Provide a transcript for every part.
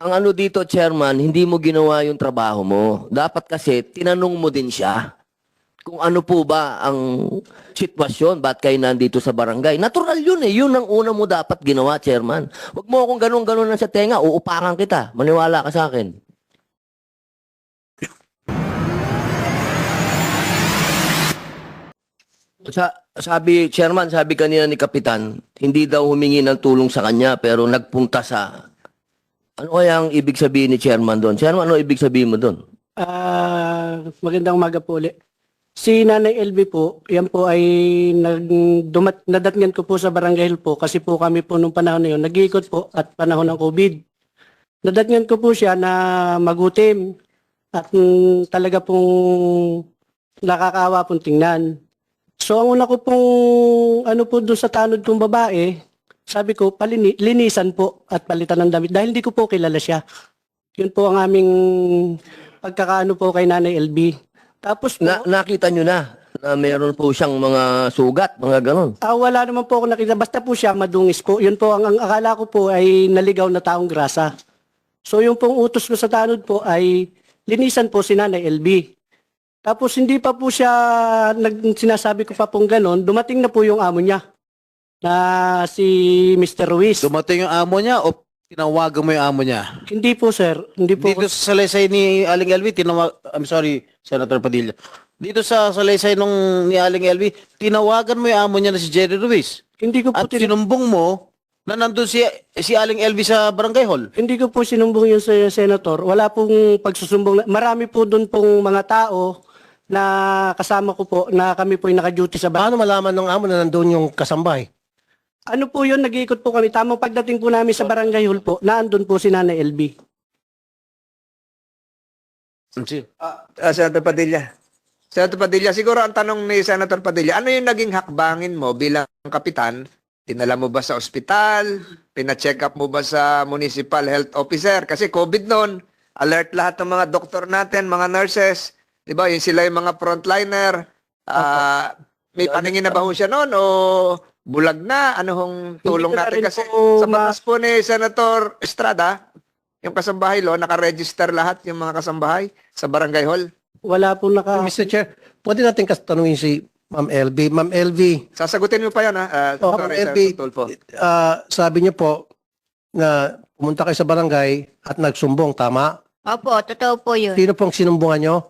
ang ano dito, chairman, hindi mo ginawa yung trabaho mo. Dapat kasi, tinanong mo din siya kung ano po ba ang sitwasyon, ba't kayo nandito sa barangay. Natural yun eh. Yun ang una mo dapat ginawa, chairman. Huwag mo akong ganun-ganun na sa tenga, uupakan kita. Maniwala ka sa akin. Sa, sabi, chairman, sabi kanina ni Kapitan, hindi daw humingi ng tulong sa kanya pero nagpunta sa... Ano kaya ang ibig sabihin ni chairman doon? Chairman, ano ibig sabihin mo doon? Ah, magandang umaga po ulit. Si Nanay LB po, yan po ay nag, dumat, nadatngan ko po sa Barangay po kasi po kami po nung panahon na yun, nag-iikot po at panahon ng COVID. Nadatngan ko po siya na magutim at mm, talaga pong nakakaawa pong tingnan. So ang una ko pong ano po doon sa tanod kong babae, sabi ko palini, linisan po at palitan ng damit dahil hindi ko po kilala siya. Yun po ang aming pagkakaano po kay Nanay LB. Tapos po, Na, nakita nyo na na meron po siyang mga sugat, mga ganon. ah, wala naman po ako nakita. Basta po siya madungis po. Yun po, ang, ang akala ko po ay naligaw na taong grasa. So yung pong utos ko sa tanod po ay linisan po si Nanay LB. Tapos hindi pa po siya, nag, sinasabi ko pa pong ganon, dumating na po yung amo niya na si Mr. Ruiz. Dumating yung amo niya o tinawagan mo yung amo niya? hindi po sir, hindi po. Dito sa salaysay ni Aling Elvi, tinawag, I'm sorry, Senator Padilla. Dito sa salaysay nung ni Aling Elvi, tinawagan mo yung amo niya na si Jerry Ruiz. hindi ko po At tin- sinumbong mo na nandun si, si Aling Elvi sa barangay hall. Hindi ko po sinumbong yun sa senator. Wala pong pagsusumbong. Marami po doon pong mga tao na kasama ko po na kami po yung naka-duty sa bahay. Paano malaman ng amo na nandun yung kasambay? Ano po yun, nag-iikot po kami. Tamang pagdating po namin sa barangay hall po, naandun po si Nanay LB. Ah, Senator Padilla. Senator Padilla, siguro ang tanong ni Senator Padilla, ano yung naging hakbangin mo bilang kapitan? Tinala mo ba sa ospital? Pina-check up mo ba sa municipal health officer? Kasi COVID noon, alert lahat ng mga doktor natin, mga nurses. Di ba? Yun sila yung mga frontliner. Ah, may paningin na ba ho siya noon o bulag na? Ano hong tulong Hindi ko na natin? rin Kasi po sa ma- batas po ni Senator Estrada, yung kasambahay lo, nakaregister lahat yung mga kasambahay sa barangay hall. Wala po naka... Mr. Chair, pwede natin kas- tanungin si Ma'am LB. Ma'am LB, Sasagutin mo pa yan, ha? Ah, Oh, sorry, LB. Senator Tulfo. ah, sabi niyo po na pumunta kayo sa barangay at nagsumbong, tama? Opo, totoo po yun. Sino pong sinumbungan niyo?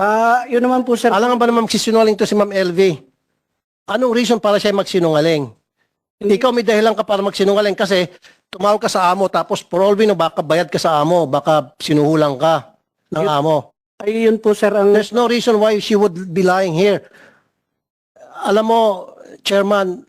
Ah, yun naman po sir. Alam nga ba naman magsisinungaling to si Ma'am LV? Anong reason para siya magsinungaling? Ikaw may dahilan ka para magsinungaling kasi tumawag ka sa amo tapos for all we know, baka bayad ka sa amo, baka sinuhulang ka ng Yun- amo. Ay, yun po sir ang... There's no reason why she would be lying here. Alam mo, Chairman,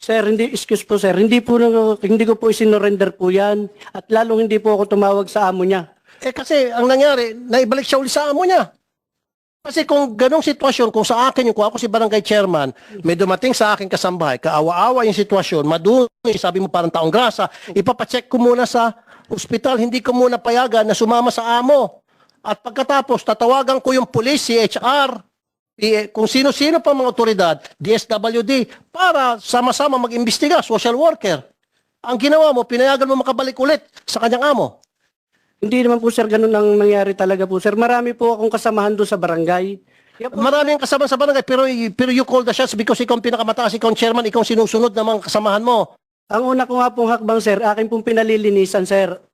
Sir, hindi, excuse po sir, hindi po, hindi ko po isinorender po yan. At lalong hindi po ako tumawag sa amo niya. Eh kasi ang nangyari, naibalik siya uli sa amo niya. Kasi kung ganong sitwasyon, kung sa akin yung kung ako si barangay chairman, may dumating sa akin kasambahay, kaawa-awa yung sitwasyon, madumi, sabi mo parang taong grasa, ipapacheck ko muna sa ospital, hindi ko muna payagan na sumama sa amo. At pagkatapos, tatawagan ko yung police, si HR, PA, kung sino-sino pa mga otoridad, DSWD, para sama-sama mag-imbestiga, social worker. Ang ginawa mo, pinayagan mo makabalik ulit sa kanyang amo. Hindi naman po sir ganun ang nangyari talaga po sir. Marami po akong kasamahan doon sa barangay. Kaya po, Marami ang kasama sa barangay, pero, pero you call the shots because ikaw ang pinakamataas, ikaw ang chairman, ikaw ang sinusunod ng mga kasamahan mo. ang una ko nga pong hakbang sir, akin pong pinalilinisan sir.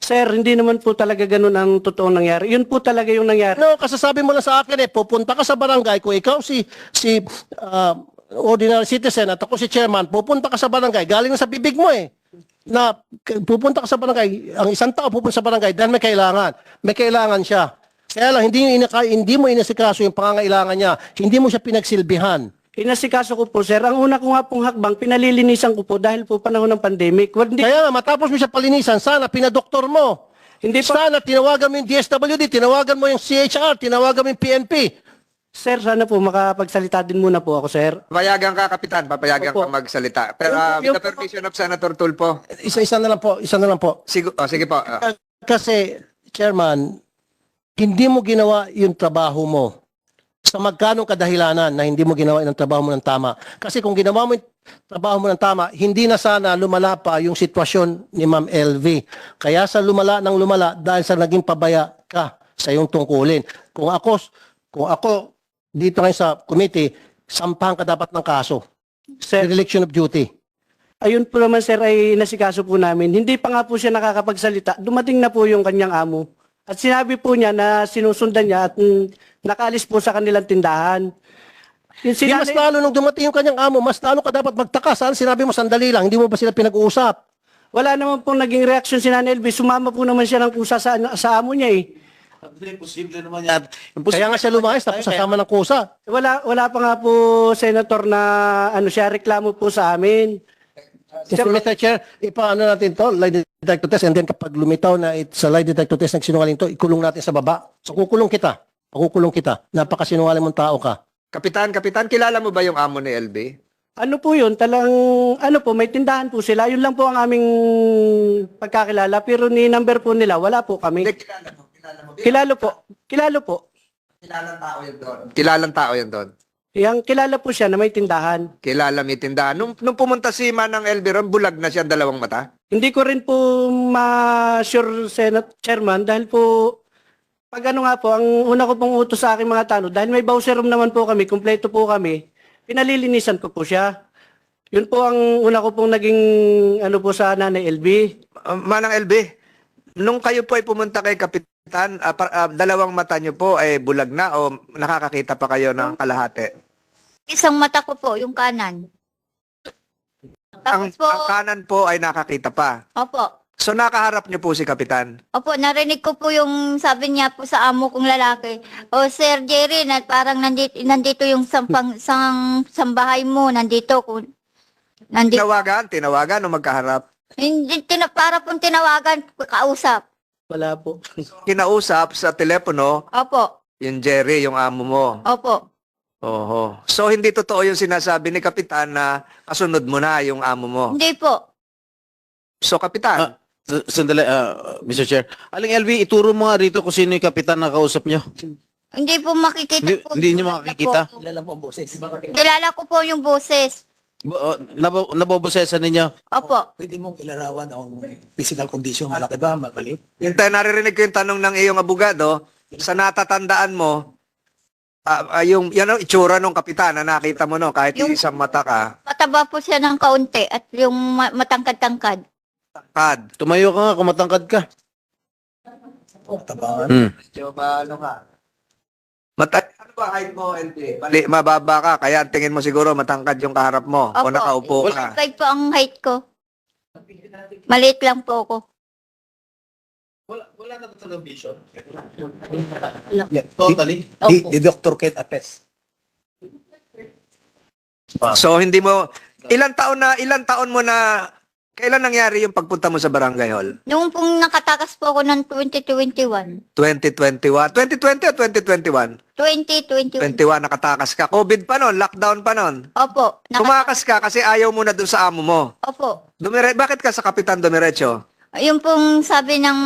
Sir, hindi naman po talaga ganun ang totoong nangyari. Yun po talaga yung nangyari. No, kasasabi mo lang sa akin eh, pupunta ka sa barangay, kung ikaw si, si ah, ordinary citizen at ako si chairman, pupunta ka sa barangay, galing sa bibig mo eh na pupunta ka sa barangay, ang isang tao pupunta sa barangay dahil may kailangan. May kailangan siya. Kaya lang, hindi, inaka, hindi mo inasikaso yung pangangailangan niya. Hindi mo siya pinagsilbihan. Inasikaso ko po, sir. Ang una ko nga pong hakbang, pinalilinisan ko po dahil po panahon ng pandemic. Hindi, Kaya nga, matapos mo siya palinisan, sana pinadoktor mo. hindi po, Sana tinawagan mo yung DSWD, tinawagan mo yung CHR, tinawagan mo yung PNP. sir, sana po makapagsalita din muna po ako, sir. Papayagan ka, Kapitan. Papayagan Opo. ka magsalita. Pero uh, with the permission of Senator Tulfo. Isa-isa na lang po, isa na lang po. Sige, oh, sige po. ah. Kasi, Chairman, hindi mo ginawa yung trabaho mo sa magkanong kadahilanan na hindi mo ginawa yung trabaho mo ng tama. Kasi kung ginawa mo yung trabaho mo ng tama, hindi na sana lumala pa yung sitwasyon ni Ma'am LV. Kaya sa lumala ng lumala dahil sa naging pabaya ka sa iyong tungkulin. Kung ako, kung ako dito ngayon sa committee, sampahan ka dapat ng kaso. Sir, Dereliction of duty. ayun po naman, sir, ay nasikaso po namin. Hindi pa nga po siya nakakapagsalita. Dumating na po yung kanyang amo. At sinabi po niya na sinusundan niya at mm, nakaalis po sa kanilang tindahan. Yung Di mas sinanay- lalo nung dumating yung kanyang amo, mas lalo ka dapat magtaka. Saan sinabi mo sandali lang, hindi mo ba sila pinag-uusap? Wala naman pong naging reaksyon si Nanay Elvis. Sumama po naman siya ng kusa sa, sa amo niya eh. Imposible naman yan. Kaya nga siya lumayas tapos sasama ng kusa. Wala, wala pa nga po, Senator, na ano siya, reklamo po sa amin. Mr. Mr. Chair, ipaano natin to, lie detector test, and then kapag lumitaw na it, sa lie detector test nagsinungaling to, ikulong natin sa baba. So kukulong kita. Pakukulong kita. Napakasinungaling mong tao ka. Kapitan, Kapitan, kilala mo ba yung amo ni LB? Ano po yun? Talang, ano po, may tindahan po sila. Yun lang po ang aming pagkakilala. Pero ni number po nila, wala po kami. Hindi, kilala mo. Kilala mo. Kilalo po. Kilalo po. Kilalang tao yan doon. Kilalang tao yan doon. Yang kilala po siya na may tindahan. Kilala may tindahan. Nung, nung pumunta si Manang LB ron, bulag na siya ang dalawang mata. Hindi ko rin po ma-sure, Senate Chairman, dahil po, pag ano nga po, ang una ko pong utos sa aking mga tanong, dahil may voucher room naman po kami, kumpleto po kami, pinalilinisan ko po siya. Yun po ang una ko pong naging, ano po sa Nanay LB. Uh, Manang LB, nung kayo po ay pumunta kay Kapitan, par- ah, dalawang mata niyo po ay bulag na o nakakakita pa kayo ng kalahati? Isang mata ko po, yung kanan. Ang, Tapos po, ang kanan po ay nakakita pa. opo. So nakaharap niyo po si Kapitan. Opo, narinig ko po yung sabi niya po sa amo kong lalaki. O Sir Jerry, na parang nandito, nandito yung sampang, sang, sambahay mo, nandito. Kung, nandito. Tinawagan, tinawagan o magkaharap. Hindi, tina, para pong tinawagan, kausap. Wala po. Kinausap sa telepono, Opo, yung Jerry, yung amo mo. opo. Oho. So hindi totoo yung sinasabi ni Kapitan na kasunod mo na yung amo mo. Hindi po. So Kapitan, Ah, S- Sandali, ah, Mr. Chair. Aling LV, ituro mo nga rito kung sino yung kapitan na kausap nyo. Hindi po makikita Hindi- po. hindi niyo makikita? Po. Kilala ko po yung boses. Bo- oh, nabo, nabobosesan ninyo. Opo. pwede mong ilarawan ang physical condition, malaki ba, mabalik? yung tayo naririnig ko yung tanong ng iyong abogado, sa natatandaan mo, Ah, ah, yung, yan ang itsura ng kapitan na nakita mo no, kahit Yung- isang mata ka. Mataba po siya ng kaunti at yung ma- matangkad-tangkad. Kad. Tumayo ka nga, kung matangkad ka. Tabangan. Medyo ba, ano ka? Mata ano ba height mo, LP? Bali, mababa ka, kaya ang tingin mo siguro matangkad yung kaharap mo. O Opo. nakaupo ka. 5 po ang height ko. Maliit lang po ako. Wala, wala na talagang vision. Yeah, totally. Di, di Dr. Ken Apes. So hindi mo ilang taon na ilang taon mo na kailan nangyari yung pagpunta mo sa Barangay Hall? Nung pong nakatakas po ako ng 2021. 2021, 2020 o 2021? 2021. 21 nakatakas ka. COVID pa noon, lockdown pa noon. Opo. Naka- Tumakas ka kasi ayaw mo na doon sa amo mo. Opo. Dumire bakit ka sa Kapitan Dumiretso? Yung pong sabi ng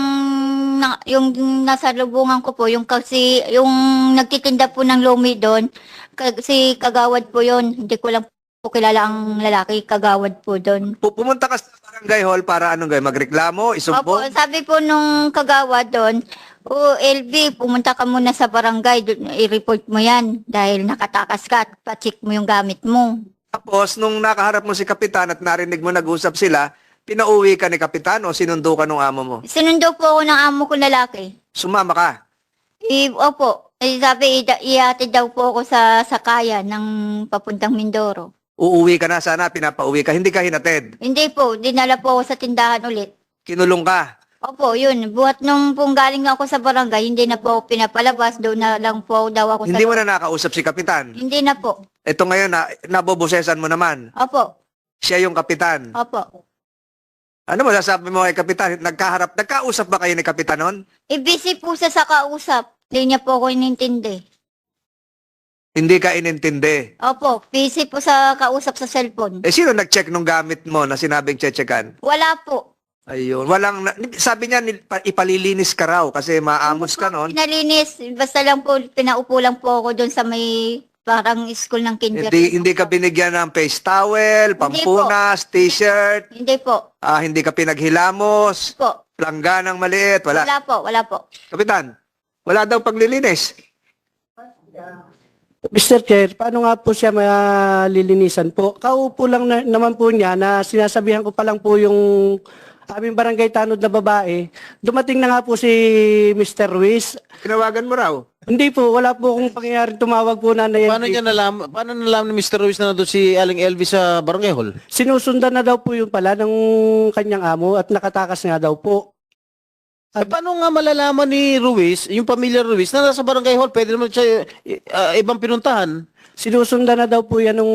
na, yung nasa lubungan ko po, yung kasi yung nagtitinda po ng lumi doon, ka- si Kagawad po yon. Hindi ko lang po kilala ang lalaki, Kagawad po doon. Pu- Pumunta ka sa Barangay Hall para anong gawin? Magreklamo? Opo, Isumbong? sabi po nung Kagawad doon, o LB, pumunta ka muna sa barangay, dun- i-report mo yan dahil nakatakas ka at pa-check mo yung gamit mo. Tapos, nung nakaharap mo si Kapitan at narinig mo nag-usap sila, pinauwi ka ni Kapitan o sinundo ka nung amo mo? Sinundo po ako ng amo ko lalaki. Sumama ka. I, opo, eh, sabi, ida- ihatid daw po ako sa sakaya ng papuntang Mindoro. Uuwi ka na sana, pinapauwi ka. Hindi ka hinatid. Hindi po, dinala po ako sa tindahan ulit. Kinulong ka. Opo, yun. Buhat nung pong galing ako sa barangay, hindi na po ako pinapalabas. Doon na lang po daw ako Hindi sa... mo na nakausap si Kapitan. Hindi na po. Ito ngayon, na, nabobosesan mo naman. Opo, Siya yung Kapitan. opo. Ano mo sasabi mo kay Kapitan? Nagkaharap, nagkausap ba kayo ni Kapitan noon? E busy po siya sa kausap. Hindi niya po ako inintindi. Hindi ka inintindi. Opo, busy po sa kausap sa cellphone. Eh, sino nag-check nung gamit mo na sinabing checkan? Wala po. Ayun. Walang, na- sabi niya, nil- pa- ipalilinis ka raw kasi maamos ka noon. Pinalinis. Basta lang po, pinaupo lang po ako doon sa may parang school ng kinder. Hindi, hindi ka binigyan ng face towel, pampunas, t-shirt, Hindi po. Ah, hindi ka pinaghilamos, Po. langganang maliit, wala. Wala po, wala po. Kapitan, wala daw paglilinis. Mr. Chair, paano nga po siya malilinisan po? Kaupo lang na, naman po niya na sinasabihan ko pa lang po yung aming barangay tanod na babae. Dumating na nga po si Mr. Ruiz. Tinawagan mo raw. Hindi po, wala po akong pangyayaring tumawag po na na Paano niya nalaman, paano nalaman ni Mr. Ruiz na nandun si Aling Elvis sa Barangay Hall? Sinusundan na daw po yung pala ng kanyang amo at nakatakas nga daw po. Eh, paano nga malalaman ni Ruiz, yung pamilya Ruiz, na nasa Barangay Hall, pwede naman siya ah, ibang pinuntahan? Sinusundan na daw po yan ng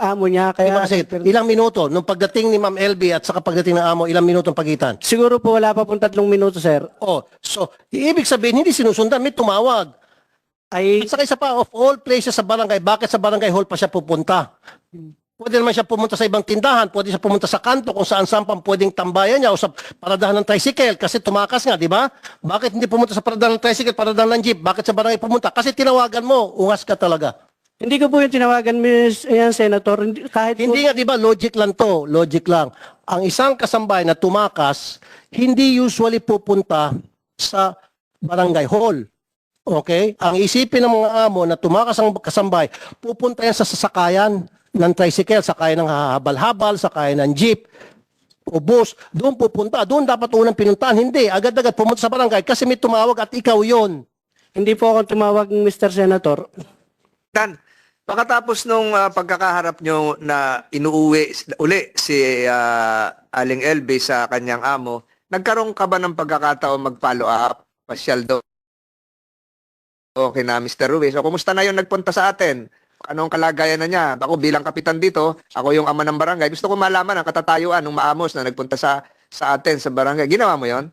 amo niya. Kaya Kaya, kasi ilang minuto nung pagdating ni Ma'am LB at saka pagdating ng amo, ilang minuto ang pagitan. siguro po wala pa pong tatlong minuto, sir. Oh, so ibig sabihin hindi sinusundan, may tumawag. Ay, At saka isa pa, of all places sa barangay, bakit sa barangay hall pa siya pupunta? Pwede naman siya pumunta sa ibang tindahan, pwede siya pumunta sa kanto kung saan saan pang pwedeng tambayan niya o sa paradahan ng tricycle kasi tumakas nga, di ba? Bakit hindi pumunta sa paradahan ng tricycle, paradahan ng jeep? Bakit sa barangay pumunta? Kasi tinawagan mo, ungas ka talaga. hindi ko po yung tinawagan, Miss, yan, Senator. Hindi- Kahit po, Hindi nga, di ba, logic lang to, logic lang. Ang isang kasambay na tumakas, hindi usually pupunta sa barangay hall. Okay? Ang isipin ng mga amo na tumakas ang kasambay, pupunta yan sa sasakayan ng tricycle, sakayan ng habal-habal, sakayan ng jeep, o bus, doon pupunta. Doon dapat unang pinuntahan. Hindi, agad-agad pumunta sa barangay kasi may tumawag at ikaw yon. hindi po ako tumawag, Mr. Senator. Dan, pagkatapos nung ah, pagkakaharap nyo na inuuwi uli si ah, Aling LB sa kanyang amo, nagkaroon ka ba ng pagkakataon mag-follow up? Pasyal daw. Okay na, Mr. Ruiz. O, kumusta na yung nagpunta sa atin? Anong kalagayan na niya? Ako bilang kapitan dito, ako yung ama ng barangay. Gusto ko malaman ang katatayuan ng maamos na nagpunta sa sa atin sa barangay. Ginawa mo yon?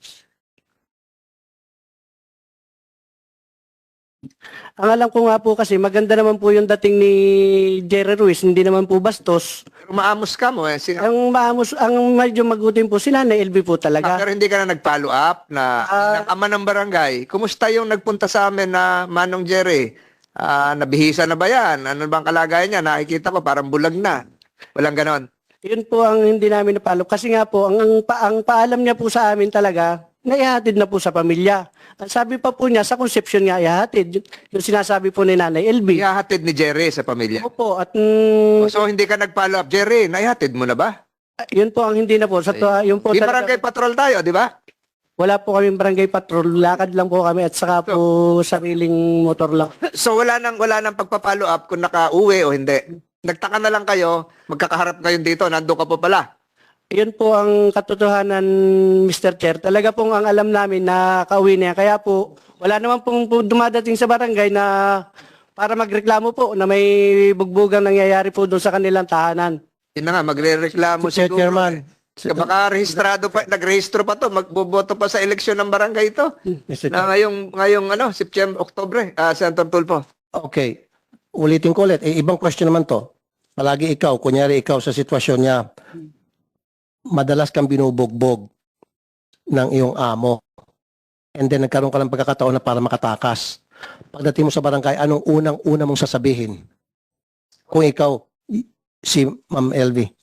Ang alam ko nga po kasi maganda naman po yung dating ni Jerry Ruiz, hindi naman po bastos. Pero maamos ka mo eh. Sin- Ang maamos, ang medyo magutin po si Nanay LB po Ah, talaga. pero hindi ka na nag-follow up na Ah. ng ama ng barangay. Kumusta yung nagpunta sa amin na Manong Jerry? Ah, nabihisa na ba yan? Ano bang kalagayan niya? Nakikita ko parang bulag na. Walang ganon. Yun po ang hindi namin napalo. Kasi nga po, ang, ang, pa, ang paalam niya po sa amin talaga, na ihatid na po sa pamilya. Ang sabi pa po niya, sa conception nga ihatid. Yung, sinasabi po ni Nanay LB. Ihahatid ni Jerry sa pamilya. Opo, at mm, So hindi ka nag-follow up. Jerry, naihatid mo na ba? yun po ang hindi na po. Sa to, yung po Di talaga- barangay patrol tayo, di ba? Wala po kaming barangay patrol. Lakad lang po kami at saka po sariling motor lang. So wala nang wala nang pagpa-follow up kung nakauwi o hindi. Nagtaka na lang kayo, magkakaharap ngayon dito, nando ka pa pala. Yun po ang katotohanan, Mr. Chair. Talaga pong ang alam namin na kauwi niya. Kaya po, wala naman pong po dumadating sa barangay na para magreklamo po na may bugbugang nangyayari po doon sa kanilang tahanan. Yun na nga, magre-reklamo Mr. siguro. Chairman, eh. Baka rehistrado pa, nagrehistro pa to, magboboto pa sa eleksyon ng barangay ito. Mr. Na ngayong, ngayong ano, September, Oktobre, ah Senator Tulfo. Okay. Ulitin ko ulit. Eh, ibang question naman to. Palagi ikaw, kunyari ikaw sa sitwasyon niya, madalas kang binubugbog ng iyong amo. And then nagkaroon ka ng pagkakataon na para makatakas. Pagdating mo sa barangay, anong unang-una mong sasabihin? Kung ikaw, si Ma'am LV.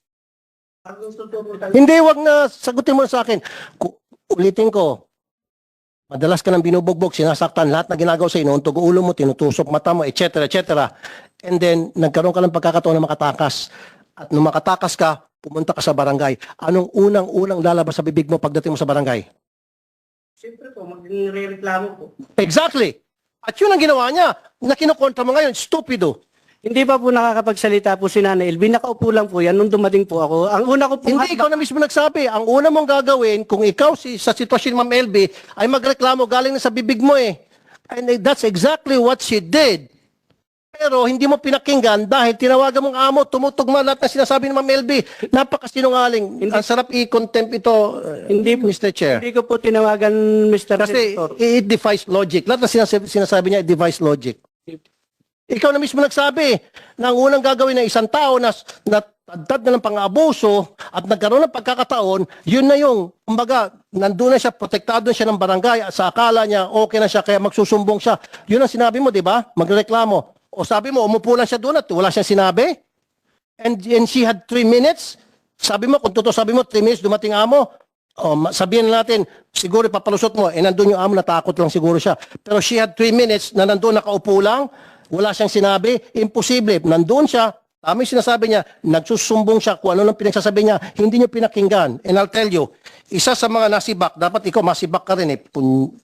Hindi, wag na. Sagutin mo sa akin. Ku- ulitin ko. Madalas ka nang binubugbog, sinasaktan, lahat na ginagawa sa inuuntog ulo mo, tinutusok mata mo, etc. etc. And then, nagkaroon ka ng pagkakataon na makatakas. At nung makatakas ka, pumunta ka sa barangay. Anong unang-unang lalabas sa bibig mo pagdating mo sa barangay? Siyempre po, magre-reklamo po. Exactly! At yun ang ginawa niya. Na kinukontra mo ngayon, stupido. Hindi pa po nakakapagsalita po si Nanay Elvin. Nakaupo lang po yan nung dumating po ako. Ang una ko po Hindi ikaw na mismo nagsabi. Ang una mong gagawin, kung ikaw si, sa sitwasyon ni Ma'am LB, ay magreklamo galing na sa bibig mo eh. And that's exactly what she did. Pero hindi mo pinakinggan dahil tinawagan mong amo, tumutugma lahat na sinasabi ni Ma'am LB. Napakasinungaling. Ang sarap i-contempt ito, uh, Hindi. Mr. Chair. Hindi ko po tinawagan Mr. Kasi Senator. it defies logic. Lahat na sinasabi, sinasabi niya, it defies logic. Ikaw na mismo nagsabi na ang unang gagawin ng isang tao na natagdad na ng pang-abuso at nagkaroon ng pagkakataon, yun na yung, kumbaga, nandun na siya, protektado na siya ng barangay, sa akala niya, okay na siya, kaya magsusumbong siya. Yun ang sinabi mo, di ba? Magreklamo. O sabi mo, umupo lang siya doon at wala siyang sinabi? And, and she had three minutes? Sabi mo, kung totoo sabi mo, three minutes, dumating amo, o, sabihin na natin, siguro papalusot mo, eh nandun yung amo, natakot lang siguro siya. Pero she had three minutes na nandun nakaupo lang, wala siyang sinabi, imposible. Nandun siya, tama yung sinasabi niya, nagsusumbong siya kung ano lang pinagsasabi niya, hindi niyo pinakinggan. And I'll tell you, isa sa mga nasibak, dapat ikaw masibak ka rin eh. Pun-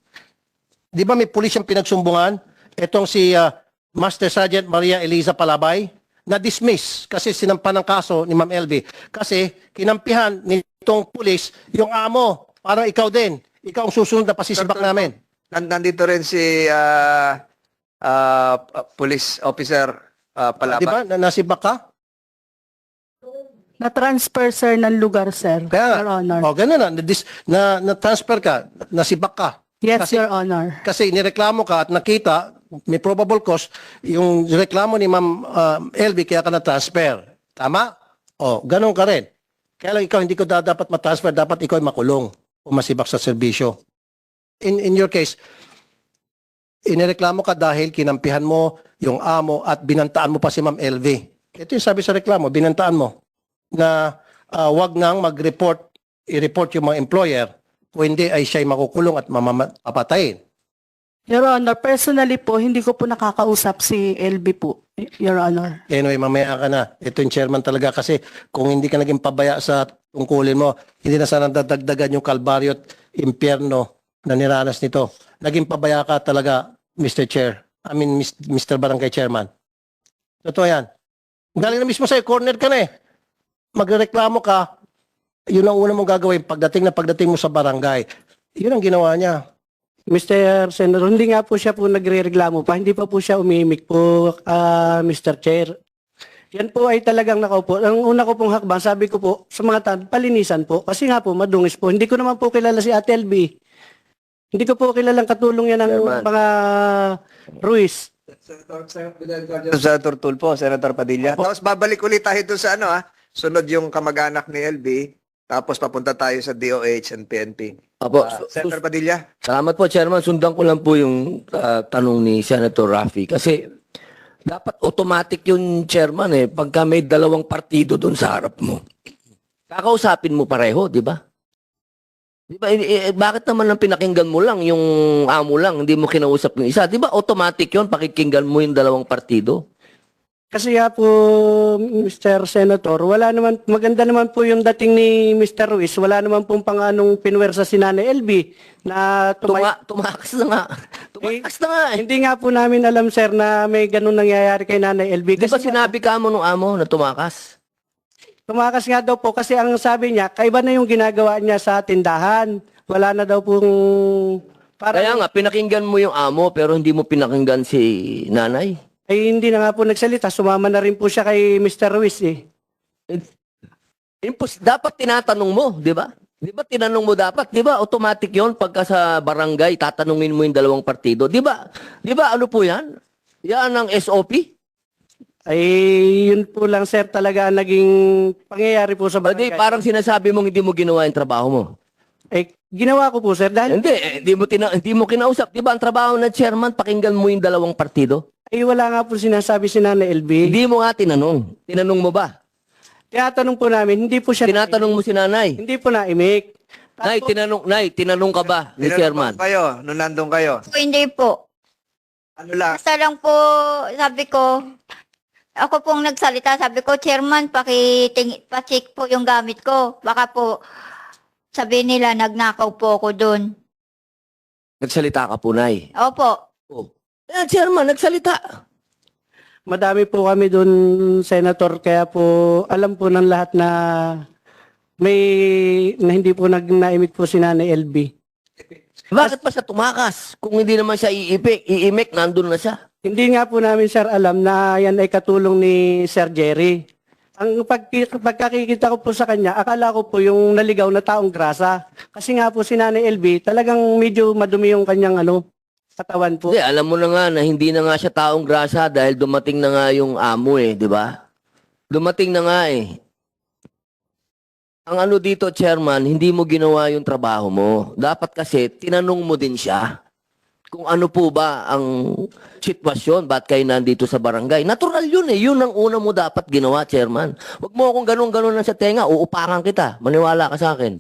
Di ba may pulis yung pinagsumbungan? Itong si ah, Master Sergeant Maria Eliza Palabay, na-dismiss kasi sinampan ng kaso ni Ma'am LV. Kasi kinampihan nitong pulis yung amo, parang ikaw din. Ikaw ang susunod na pasisibak namin. Nan- Nandito rin si ah ah, police officer ah, Ah, Di Palapa. ba? Na- nasibak ka? Na-transfer, sir, ng lugar, sir. Kaya, Your Honor. O, ganun na. Na-dis- Na, na-transfer ka. Nasibak ka. yes, kasi- Your Honor. Kasi nireklamo ka at nakita, may probable cause, yung reklamo ni Ma'am uh, LB kaya ka na-transfer. Tama? O, ganun ka rin. Kaya lang ikaw hindi ko da- dapat ma-transfer, dapat ikaw ay makulong o masibak sa serbisyo. In, in your case, inireklamo ka dahil kinampihan mo yung amo at binantaan mo pa si Ma'am LV. Ito yung sabi sa reklamo, binantaan mo na ah, wag nang mag-report, i-report yung mga employer kung hindi ay siya'y makukulong at mamapatayin. Your Honor, personally po, hindi ko po nakakausap si LB po, Your Honor. Anyway, mamaya ka na. Ito yung chairman talaga kasi kung hindi ka naging pabaya sa tungkulin mo, hindi na sana dadagdagan yung kalbaryo at impyerno na niranas nito. Naging pabaya ka talaga, Mr. Chair. I mean, Mr. Barangay Chairman. Totoo yan. Galing na mismo sa'yo, corner ka na eh. Magreklamo ka, yun ang una mong gagawin pagdating na pagdating mo sa barangay. Yun ang ginawa niya. Mr. Senator, hindi nga po siya po nagre-reklamo pa. Hindi pa po siya umimik po, ah, Mr. Chair. Yan po ay talagang nakaupo. Ang una ko pong hakbang, sabi ko po, sa mga tan, palinisan po. Kasi nga po, madungis po. Hindi ko naman po kilala si Ate LB. Hindi ko po kilalang katulong yan ng Chairman. mga Ruiz. Senator Tulfo, Senator Padilla. Tapos babalik ulit tayo doon sa ano ah, sunod yung kamag-anak ni LB, tapos papunta tayo sa DOH and PNP. Opo, Ah, Senator Padilla. Salamat po, Chairman. Sundan ko lang po yung ah, tanong ni Senator Rafi. Kasi dapat automatic yung Chairman eh. Pagka may dalawang partido doon sa harap mo. Kakausapin mo pareho, di ba? Di ba, eh, eh, bakit naman ang pinakinggan mo lang yung amo lang, hindi mo kinausap yung isa? Di ba automatic yon pakikinggan mo yung dalawang partido? Kasi nga po, Mr. Senator, wala naman, maganda naman po yung dating ni Mr. Ruiz. Wala naman pong panganong pinwersa si Nanay LB na tumay- Tuma, tumakas na nga. Tumakas na nga eh. Hindi nga po namin alam, sir, na may ganun nangyayari kay Nanay LB. Di ba Kasi sinabi ka mo nung amo na tumakas? Tumakas nga daw po kasi ang sabi niya, kaiba na yung ginagawa niya sa tindahan. Wala na daw pong... Parang, Kaya nga, pinakinggan mo yung amo pero hindi mo pinakinggan si nanay. ay hindi na nga po nagsalita. Sumama na rin po siya kay Mr. Ruiz eh. Impos, dapat tinatanong mo, di ba? Di ba tinanong mo dapat? Di ba automatic yon pagka sa barangay, tatanungin mo yung dalawang partido. Di ba? Di ba ano po yan? Yan ang SOP? Ay yun po lang, sir, talaga ang naging pangyayari po sa Hindi, barangay. parang sinasabi mong hindi mo ginawa yung trabaho mo. Eh, ginawa ko po, sir, dahil Hindi, eh, hindi mo, tina- hindi mo kinausap. Di ba ang trabaho ng chairman, pakinggan mo yung dalawang partido? ay wala nga po sinasabi si Nanay LB. Hindi mo nga tinanong. Tinanong mo ba? Tinatanong po namin, hindi po siya... Tinatanong mo si nanay. Hindi po na-imik. Nay, tinanong, nay, tinanong ka ba ni Tinanong chairman? kayo, nung nandun kayo. Po, hindi po. Ano lang? Basta lang po, sabi ko, ako pong nagsalita, sabi ko, Chairman, pakiting, pacheck po yung gamit ko. Baka po, sabi nila, nagnakaw po ako doon. Nagsalita ka po, nay. Opo. Oh. Eh, chairman, nagsalita. Madami po kami doon, Senator, kaya po alam po ng lahat na may na hindi po nag naimik po si Nanay LB. Bakit pa siya tumakas? Kung hindi naman siya iipik, iimik, nandun na siya. Hindi nga po namin, sir, alam na yan ay katulong ni Sir Jerry. Ang pag, pagkakikita ko po sa kanya, akala ko po yung naligaw na taong grasa. Kasi nga po si Nanay LB, talagang medyo madumi yung kanyang ano, katawan po. Hindi, alam mo na nga na hindi na nga siya taong grasa dahil dumating na nga yung amo eh, di ba? Dumating na nga eh. Ang ano dito, chairman, hindi mo ginawa yung trabaho mo. Dapat kasi, tinanong mo din siya kung ano po ba ang sitwasyon, ba't kayo nandito sa barangay. Natural yun eh. Yun ang una mo dapat ginawa, chairman. Huwag mo akong ganun-ganun lang sa tenga, uupakan kita. Maniwala ka sa akin.